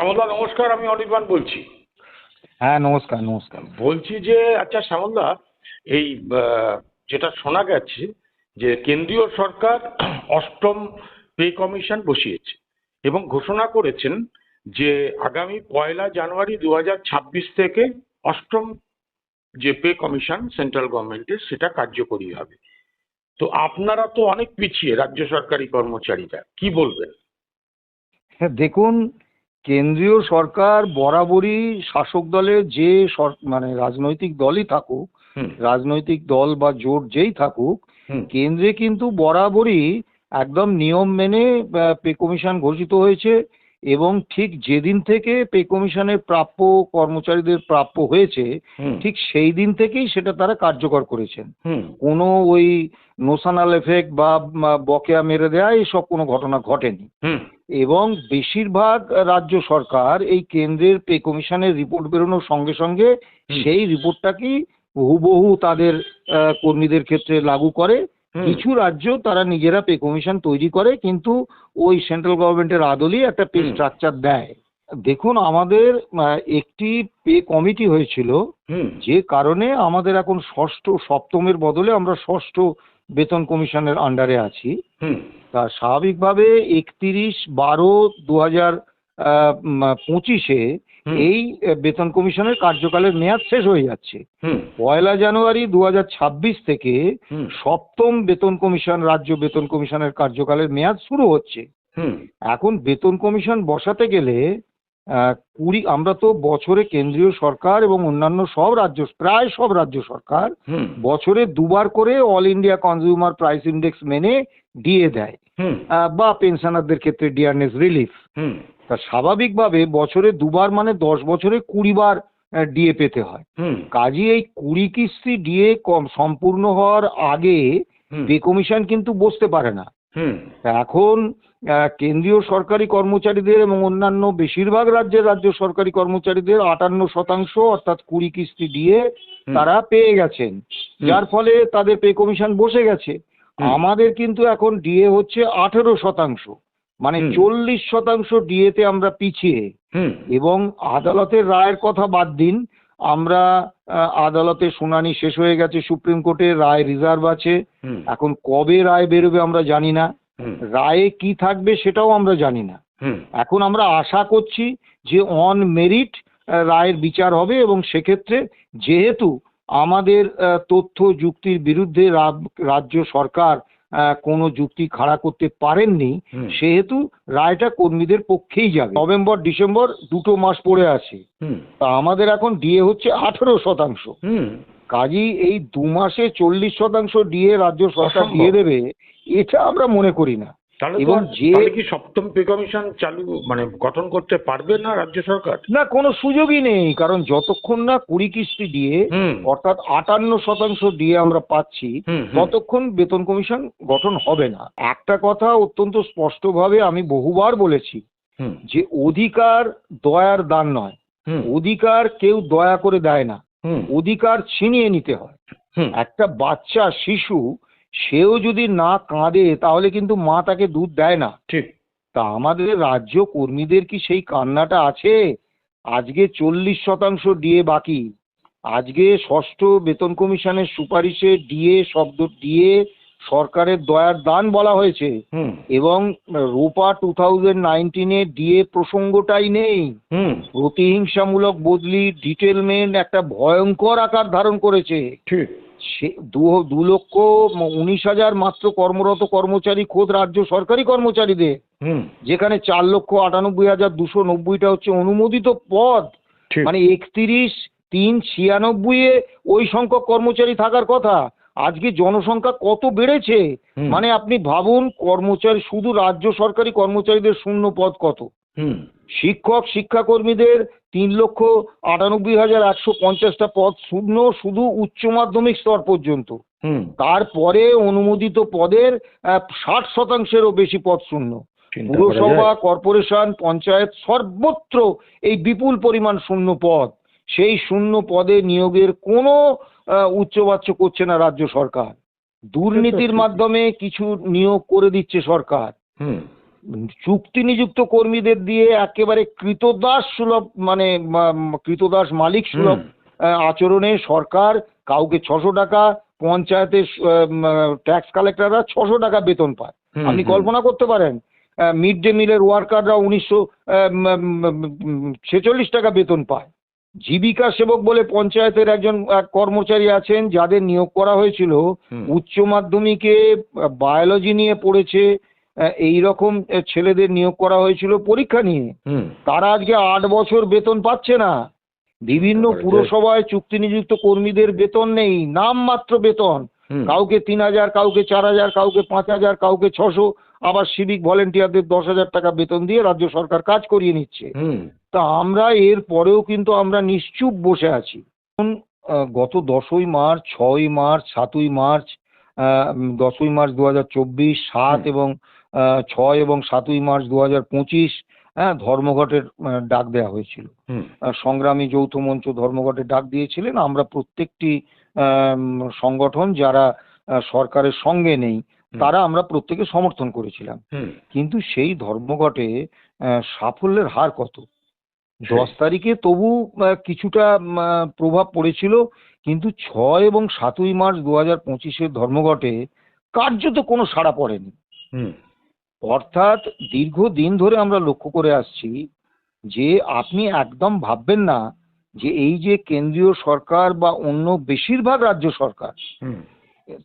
শ্যামলদা নমস্কার আমি অনির্বাণ বলছি। হ্যাঁ নমস্কার নমস্কার। বলছি যে আচ্ছা শ্যামলদা এই যেটা শোনা গেছে যে কেন্দ্রীয় সরকার অষ্টম পে কমিশন বসিয়েছে এবং ঘোষণা করেছেন যে আগামী পয়লা জানুয়ারি দু হাজার ছাব্বিশ থেকে অষ্টম যে পে কমিশন সেন্ট্রাল গভর্নমেন্টের সেটা কার্যকরী হবে। তো আপনারা তো অনেক পিছিয়ে রাজ্য সরকারি কর্মচারীরা কি বলবেন? হ্যাঁ দেখুন কেন্দ্রীয় সরকার বরাবরই শাসক দলের যে মানে রাজনৈতিক দলই থাকুক রাজনৈতিক দল বা জোট যেই থাকুক কেন্দ্রে কিন্তু বরাবরই একদম নিয়ম মেনে পে কমিশন ঘোষিত হয়েছে। এবং ঠিক যেদিন থেকে পে কমিশনের প্রাপ্য কর্মচারীদের প্রাপ্য হয়েছে ঠিক সেই দিন থেকেই সেটা তারা কার্যকর করেছেন। কোনো ওই নোশনাল এফেক্ট বা বকেয়া মেরে দেয়া এইসব কোনো ঘটনা ঘটেনি। এবং বেশিরভাগ রাজ্য সরকার এই কেন্দ্রের পে কমিশনের রিপোর্ট বেরোনোর সঙ্গে সঙ্গে। সেই রিপোর্টটাকেই হুবহু তাদের কর্মীদের ক্ষেত্রে লাগু করে। কিছু রাজ্য তারা নিজেরা পে কমিশন তৈরি করে কিন্তু ওই সেন্ট্রাল গভর্নমেন্টের আদলেই একটা পে। স্ট্রাকচার দেয়। দেখুন আমাদের একটি পে কমিটি হয়েছিল যে কারণে আমাদের এখন ষষ্ঠ সপ্তমের বদলে আমরা ষষ্ঠ বেতন কমিশনের আন্ডারে আছি। তা স্বাভাবিকভাবে একত্রিশ বারো দু হাজার পঁচিশে এই বেতন কমিশনের কার্যকালের মেয়াদ শেষ হয়ে যাচ্ছে। পয়লা জানুয়ারি দু হাজার ছাব্বিশ থেকে সপ্তম বেতন কমিশন রাজ্য বেতন কমিশনের কার্যকালের মেয়াদ শুরু হচ্ছে। এখন বেতন কমিশন বসাতে গেলে আহ, কুড়ি আমরা তো বছরে কেন্দ্রীয় সরকার এবং অন্যান্য সব রাজ্য প্রায় সব রাজ্য সরকার বছরে দুবার করে all India consumer price index মেনে দিয়ে দেয়। বা পেনশনারদের ক্ষেত্রে ডিয়ারনেস রিলিফ। হুম। তা স্বাভাবিকভাবে বছরে দুবার মানে দশ বছরে কুড়ি বার ডিএ পেতে হয়। কাজী এই কুড়ি কিস্তি ডিএ কম সম্পূর্ণ হওয়ার আগে হুম। পে কমিশন কিন্তু বসতে পারে না। হুম। তা এখন কেন্দ্রীয় সরকারি কর্মচারীদের এবং অন্যান্য বেশিরভাগ রাজ্যের রাজ্য সরকারি কর্মচারীদের আটান্ন শতাংশ অর্থাৎ কুড়ি কিস্তি দিয়ে তারা পেয়ে গেছেন। যার ফলে তাদের পে কমিশন বসে গেছে। আমাদের কিন্তু এখন ডিএ হচ্ছে আঠেরো শতাংশ। মানে চল্লিশ শতাংশ ডিএতে আমরা পিছিয়ে। এবং আদালতের রায়ের কথা বাদ দিন আমরা আদালতে শুনানি শেষ হয়ে গেছে সুপ্রিম কোর্টের রায় রিজার্ভ আছে। এখন কবে রায় বেরোবে আমরা জানি না। রায়ে কি থাকবে সেটাও আমরা জানি না। হুম। এখন আমরা আশা করছি যে অন মেরিট রায়ের বিচার হবে এবং সেক্ষেত্রে যেহেতু আমাদের তথ্য যুক্তির বিরুদ্ধে রাজ্য সরকার কোনো যুক্তি খাড়া করতে পারেননি সেহেতু রায়টা কর্মীদের পক্ষেই যাবে। নভেম্বর ডিসেম্বর দুটো মাস পড়ে আছে। তা আমাদের এখন ডিএ হচ্ছে আঠেরো শতাংশ। কাজী এই দু মাসে চল্লিশ শতাংশ ডিএ রাজ্য সরকার দিয়ে দেবে এটা আমরা মনে করি না। এবং যে- কি সপ্তম পে কমিশন চালু মানে গঠন করতে পারবে না রাজ্য সরকার? না কোনো সুযোগই নেই কারণ যতক্ষণ না কুড়ি কিস্তি দিয়ে অর্থাৎ আটান্ন শতাংশ দিয়ে আমরা পাচ্ছি ততক্ষণ বেতন কমিশন গঠন হবে না। একটা কথা অত্যন্ত স্পষ্টভাবে আমি বহুবার বলেছি যে অধিকার দয়ার দান নয়। অধিকার কেউ দয়া করে দেয় না। অধিকার ছিনিয়ে নিতে হয়। একটা বাচ্চা শিশু সেও যদি না কাঁদে তাহলে কিন্তু মা তাকে দুধ দেয় না। ঠিক। তা আমাদের রাজ্য কর্মীদের কি সেই কান্নাটা আছে? আজকে চল্লিশ শতাংশ ডিএ বাকি। আজকে ষষ্ঠ বেতন কমিশনের সুপারিশে ডিএ শব্দ ডিএ সরকারের দয়ার দান বলা হয়েছে। এবং রোপা টু থাউজেন্ড নাইনটিনে ডিএ প্রসঙ্গটাই নেই। হুম। প্রতিহিংসামূলক বদলি ডিটেলমেন্ট একটা ভয়ঙ্কর আকার ধারণ করেছে। ঠিক। সে দু দু লক্ষ উনিশ হাজার মাত্র কর্মরত কর্মচারী খোদ রাজ্য সরকারি কর্মচারীদের যেখানে চার লক্ষ আটানব্বই হাজার দুশো নব্বইটা হচ্ছে অনুমোদিত পদ। মানে একত্রিশ তিন ছিয়ানব্বইয়ে ওই সংখ্যক কর্মচারী থাকার কথা। আজকে জনসংখ্যা কত বেড়েছে? মানে আপনি ভাবুন কর্মচারী শুধু রাজ্য সরকারি কর্মচারীদের শূন্য পদ কত? হুম। শিক্ষক শিক্ষাকর্মীদের তিন লক্ষ আটানব্বই হাজার একশো পঞ্চাশটা পদ শূন্য শুধু উচ্চ মাধ্যমিক স্তর পর্যন্ত। হুম। তারপরে অনুমোদিত পদের ষাট শতাংশেরও বেশি পদ শূন্য। পুরসভা কর্পোরেশন পঞ্চায়েত সর্বত্র এই বিপুল পরিমাণ শূন্য পদ। সেই শূন্য পদে নিয়োগের কোনো উচ্চবাচ্য করছে না রাজ্য সরকার। দুর্নীতির মাধ্যমে কিছু নিয়োগ করে দিচ্ছে সরকার। হুম। চুক্তি নিযুক্ত কর্মীদের দিয়ে একেবারে কৃতদাস সুলভ মানে কৃতদাস মালিক সুলভ আচরণে সরকার কাউকে ছশো টাকা পঞ্চায়েতের ট্যাক্স কালেক্টররা ছশো টাকা বেতন পায়। আপনি কল্পনা করতে পারেন মিড ডে মিলের ওয়ার্কাররা উনিশশো ছেচল্লিশ টাকা বেতন পায়। জীবিকা সেবক বলে পঞ্চায়েতের একজন এক কর্মচারী আছেন যাদের নিয়োগ করা হয়েছিল। উচ্চ মাধ্যমিকে বায়োলজি নিয়ে পড়েছে এই রকম ছেলেদের নিয়োগ করা হয়েছিল পরীক্ষা নিয়ে। তারা আজকে আট বছর বেতন পাচ্ছে না। বিভিন্ন পুরসভায় চুক্তি নিযুক্ত কর্মীদের বেতন নেই নামমাত্র বেতন। কাউকে তিন হাজার কাউকে চার হাজার কাউকে পাঁচ হাজার কাউকে ছশো। আবার সিভিক ভলেন্টিয়ারদের দশ হাজার টাকা বেতন দিয়ে রাজ্য সরকার কাজ করিয়ে নিচ্ছে। তা আমরা এর পরেও কিন্তু আমরা নিশ্চুপ বসে আছি। গত দশই মার্চ ছয়ই মার্চ সাতই মার্চ আহ, দশই মার্চ দু হাজার চব্বিশ সাত এবং ছয় এবং সাতই মার্চ দু হাজার পঁচিশ হ্যাঁ ধর্মঘটের ডাক দেওয়া হয়েছিল। সংগ্রামী যৌথ মঞ্চ ধর্মঘটের ডাক দিয়েছিলেন। আমরা প্রত্যেকটি সংগঠন যারা সরকারের সঙ্গে নেই তারা আমরা প্রত্যেকে সমর্থন করেছিলাম। কিন্তু সেই ধর্মঘটে সাফল্যের হার কত? দশ তারিখে তবু কিছুটা প্রভাব পড়েছিল কিন্তু ছয় এবং সাতই মার্চ দু হাজার পঁচিশের ধর্মঘটে কার্যত কোনো সাড়া পড়েনি। অর্থাৎ দীর্ঘদিন ধরে আমরা লক্ষ্য করে আসছি যে আপনি একদম ভাববেন না যে এই যে কেন্দ্রীয় সরকার বা অন্য বেশিরভাগ রাজ্য সরকার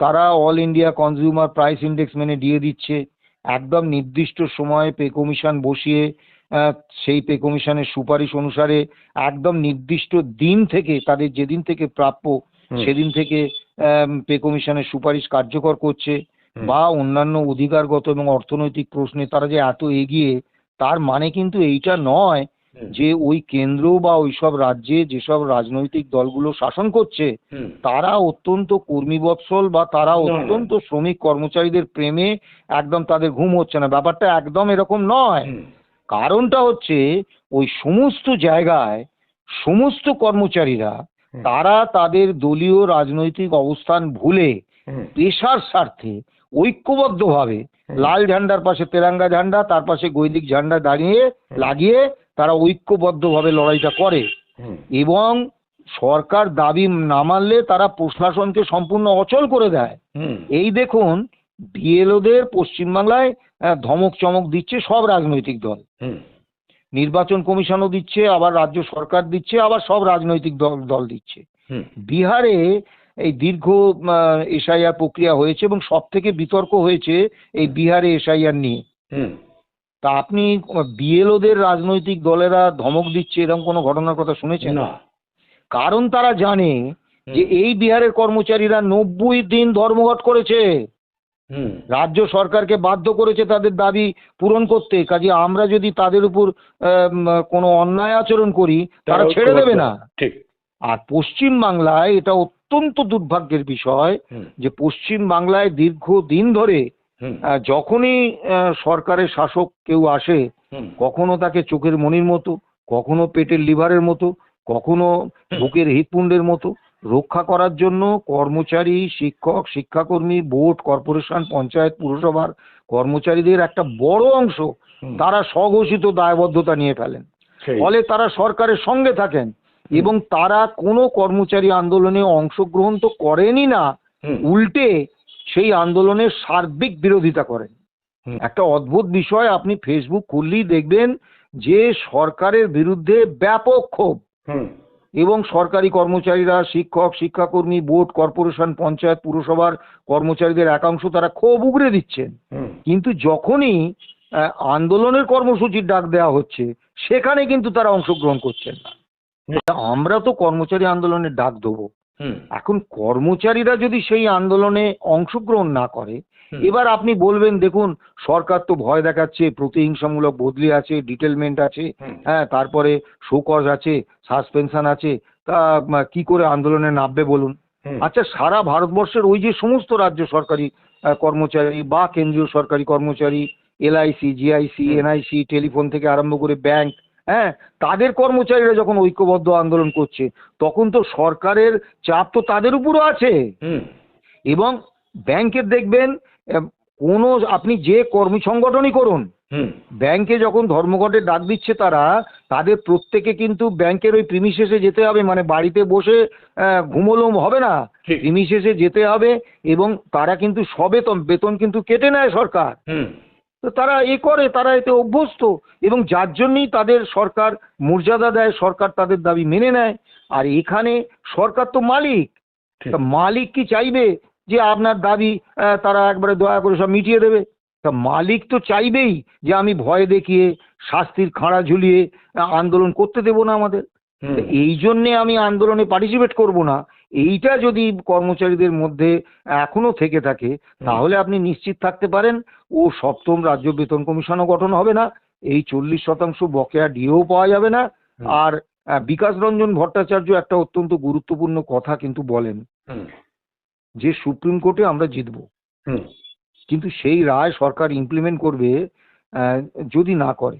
তারা all India consumer price index মেনে দিয়ে দিচ্ছে একদম নির্দিষ্ট সময়ে পে কমিশন বসিয়ে সেই পে কমিশনের সুপারিশ অনুসারে একদম নির্দিষ্ট দিন থেকে তাদের যেদিন থেকে প্রাপ্য সেদিন থেকে পে কমিশনের সুপারিশ কার্যকর করছে। বা অন্যান্য অধিকারগত এবং অর্থনৈতিক প্রশ্নে তারা যে এত এগিয়ে তার মানে কিন্তু এইটা নয় যে ওই কেন্দ্র বা ওইসব রাজ্যে যেসব রাজনৈতিক দলগুলো শাসন করছে তারা অত্যন্ত কর্মী বৎসল বা তারা। অত্যন্ত শ্রমিক কর্মচারীদের প্রেমে একদম তাদের ঘুম হচ্ছে না। ব্যাপারটা একদম এরকম নয়। কারণটা হচ্ছে ওই সমস্ত জায়গায় সমস্ত কর্মচারীরা তারা তাদের দলীয় রাজনৈতিক অবস্থান ভুলে পেশার স্বার্থে ঐক্যবদ্ধভাবে হুম। লাল ঝান্ডার পাশে তেরাঙ্গা ঝান্ডা তার পাশে গৈদিক ঝান্ডা দাঁড়িয়ে লাগিয়ে তারা ঐক্যবদ্ধভাবে লড়াইটা করে। এবং সরকার দাবি না মানলে তারা প্রশাসনকে সম্পূর্ণ অচল করে দেয়। এই দেখুন বিএলওদের পশ্চিমবাংলায় ধমক চমক দিচ্ছে সব রাজনৈতিক দল। নির্বাচন কমিশনও দিচ্ছে আবার রাজ্য সরকার দিচ্ছে আবার সব রাজনৈতিক দল দল দিচ্ছে। বিহারে এই দীর্ঘ এসআইআর প্রক্রিয়া হয়েছে এবং সব থেকে বিতর্ক হয়েছে এই বিহারে এসআইআর নিয়ে। তা আপনি বিএলওদের রাজনৈতিক দলেরা ধমক দিচ্ছে এরকম কোনো ঘটনার কথা শুনেছেন? না। কারণ তারা জানে যে এই বিহারের কর্মচারীরা নব্বই দিন ধর্মঘট করেছে। হুম। রাজ্য সরকারকে বাধ্য করেছে তাদের দাবি পূরণ করতে। কাজে আমরা যদি তাদের উপর কোনো অন্যায় আচরণ করি তারা ছেড়ে দেবে না। ঠিক। আর পশ্চিম বাংলায় এটা অত্যন্ত দুর্ভাগ্যের বিষয় যে পশ্চিম বাংলায় দীর্ঘদিন ধরে যখনই সরকারের শাসক কেউ আসে কখনো তাকে চোখের মনির মতো কখনো পেটের লিভারের মতো কখনো বুকের হৃৎপুণ্ডের মতো রক্ষা করার জন্য কর্মচারী শিক্ষক শিক্ষাকর্মী বোর্ড কর্পোরেশন পঞ্চায়েত পুরসভার কর্মচারীদের একটা বড় অংশ তারা স্বঘোষিত দায়বদ্ধতা নিয়ে ফেলেন। ফলে তারা সরকারের সঙ্গে থাকেন। এবং তারা কোনো কর্মচারী আন্দোলনে অংশগ্রহণ তো করেনই না উল্টে সেই আন্দোলনের সার্বিক বিরোধিতা করেন। একটা অদ্ভুত বিষয় আপনি ফেসবুক খুললেই দেখবেন যে সরকারের বিরুদ্ধে ব্যাপক ক্ষোভ। এবং সরকারি কর্মচারীরা শিক্ষক শিক্ষাকর্মী বোর্ড কর্পোরেশন পঞ্চায়েত পুরসভার কর্মচারীদের একাংশ তারা ক্ষোভ উগরে দিচ্ছেন। কিন্তু যখনই আন্দোলনের কর্মসূচির ডাক দেওয়া হচ্ছে সেখানে কিন্তু তারা অংশগ্রহণ করছেন না। আমরা তো কর্মচারী আন্দোলনের ডাক দেবো। এখন কর্মচারীরা যদি সেই আন্দোলনে অংশগ্রহণ না করে এবার আপনি বলবেন দেখুন সরকার তো ভয় দেখাচ্ছে প্রতিহিংসামূলক বদলি আছে ডিটেলমেন্ট আছে হ্যাঁ তারপরে শোকজ আছে সাসপেনশন আছে তা কি করে আন্দোলনে নামবে বলুন? আচ্ছা সারা ভারতবর্ষের ওই যে সমস্ত রাজ্য সরকারি কর্মচারী বা কেন্দ্রীয় সরকারি কর্মচারী এলআইসি জিআইসি। এনআইসি টেলিফোন থেকে আরম্ভ করে ব্যাংক হ্যাঁ তাদের কর্মচারীরা যখন ঐক্যবদ্ধ আন্দোলন করছে তখন তো সরকারের চাপ তো তাদের উপরও আছে। এবং ব্যাংকের দেখবেন কোনো আপনি যে কর্মী সংগঠনই করুন ব্যাংকে যখন ধর্মঘটের ডাক দিচ্ছে তারা তাদের প্রত্যেকে কিন্তু ব্যাংকের ওই প্রিমিসেসে যেতে হবে মানে বাড়িতে বসে ঘুমোলোম হবে না। প্রিমিসেসে যেতে হবে এবং তারা কিন্তু সবেতন বেতন কিন্তু কেটে নেয় সরকার। হুম। তো তারা এ করে তারা এতে অভ্যস্ত এবং যার জন্যই তাদের সরকার মর্যাদা দেয় সরকার তাদের দাবি মেনে নেয়। আর এখানে সরকার তো মালিক। তা মালিক কি চাইবে যে আপনার দাবি তারা একবারে দয়া করে সব মিটিয়ে দেবে? তা মালিক তো চাইবেই যে আমি ভয় দেখিয়ে শাস্তির খাঁড়া ঝুলিয়ে আন্দোলন করতে দেবো না আমাদের। এই জন্যে আমি আন্দোলনে পার্টিসিপেট করব না। এইটা যদি কর্মচারীদের মধ্যে এখনও থেকে থাকে তাহলে আপনি নিশ্চিত থাকতে পারেন ও সপ্তম রাজ্য বেতন কমিশনও গঠন হবে না এই চল্লিশ শতাংশ বকেয়া ডিও পাওয়া যাবে না আর বিকাশ রঞ্জন ভট্টাচার্য একটা অত্যন্ত গুরুত্বপূর্ণ কথা কিন্তু বলেন। যে সুপ্রিম কোর্টে আমরা জিতব। হুম। কিন্তু সেই রায় সরকার ইমপ্লিমেন্ট করবে যদি না করে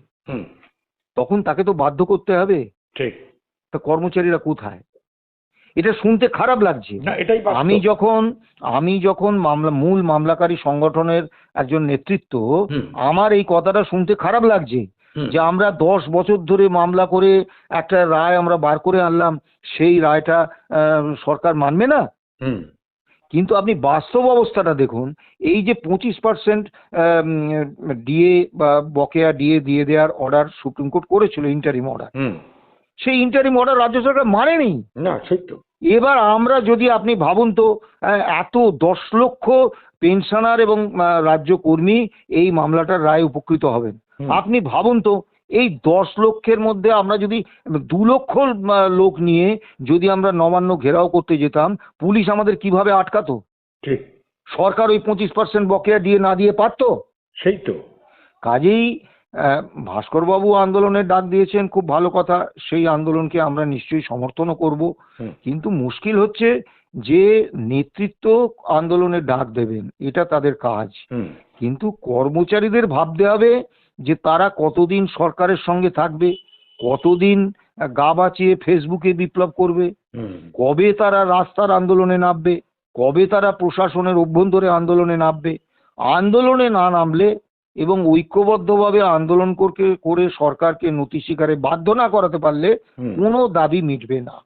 তখন তাকে তো বাধ্য করতে হবে। ঠিক। তা কর্মচারীরা কোথায়? এটা শুনতে খারাপ লাগছে। আমি যখন আমি যখন মামলা মূল মামলাকারী সংগঠনের একজন নেতৃত্ব আমার এই কথাটা শুনতে খারাপ লাগছে যে আমরা দশ বছর ধরে মামলা করে একটা রায় আমরা বার করে আনলাম সেই রায়টা সরকার মানবে না? কিন্তু আপনি বাস্তব অবস্থাটা দেখুন এই যে পঁচিশ পার্সেন্ট ডিএ বা বকেয়া ডিএ দিয়ে দেওয়ার অর্ডার সুপ্রিম কোর্ট করেছিল ইন্টারিম অর্ডার। সেই ইন্টারিম অর্ডার রাজ্য সরকার মানেনি। না সেই তো। এবার আমরা যদি আপনি ভাবুন তো এত দশ লক্ষ পেনশনার এবং রাজ্য কর্মী এই মামলাটার রায় উপকৃত হবেন। আপনি ভাবুন তো এই দশ লক্ষের মধ্যে আমরা যদি দু লক্ষ লোক নিয়ে যদি আমরা নবান্ন ঘেরাও করতে যেতাম পুলিশ আমাদের কীভাবে আটকাতো? ঠিক। সরকার ওই পঁচিশ পার্সেন্ট বকেয়া দিয়ে না দিয়ে পারতো? সেই তো। কাজেই ভাস্করবাবু আন্দোলনের ডাক দিয়েছেন খুব ভালো কথা। সেই আন্দোলনকে আমরা নিশ্চয়ই সমর্থনও করব। কিন্তু মুশকিল হচ্ছে যে নেতৃত্ব আন্দোলনের ডাক দেবেন এটা তাদের কাজ। কিন্তু কর্মচারীদের ভাবতে হবে যে তারা কতদিন সরকারের সঙ্গে থাকবে কতদিন গা বাঁচিয়ে ফেসবুকে বিপ্লব করবে কবে তারা রাস্তার আন্দোলনে নামবে কবে তারা প্রশাসনের অভ্যন্তরে আন্দোলনে নামবে। আন্দোলনে না নামলে এবং ঐক্যবদ্ধভাবে আন্দোলন করকে করে সরকারকে নতি স্বীকারে বাধ্য না করাতে পারলে কোনো দাবি মিটবে না।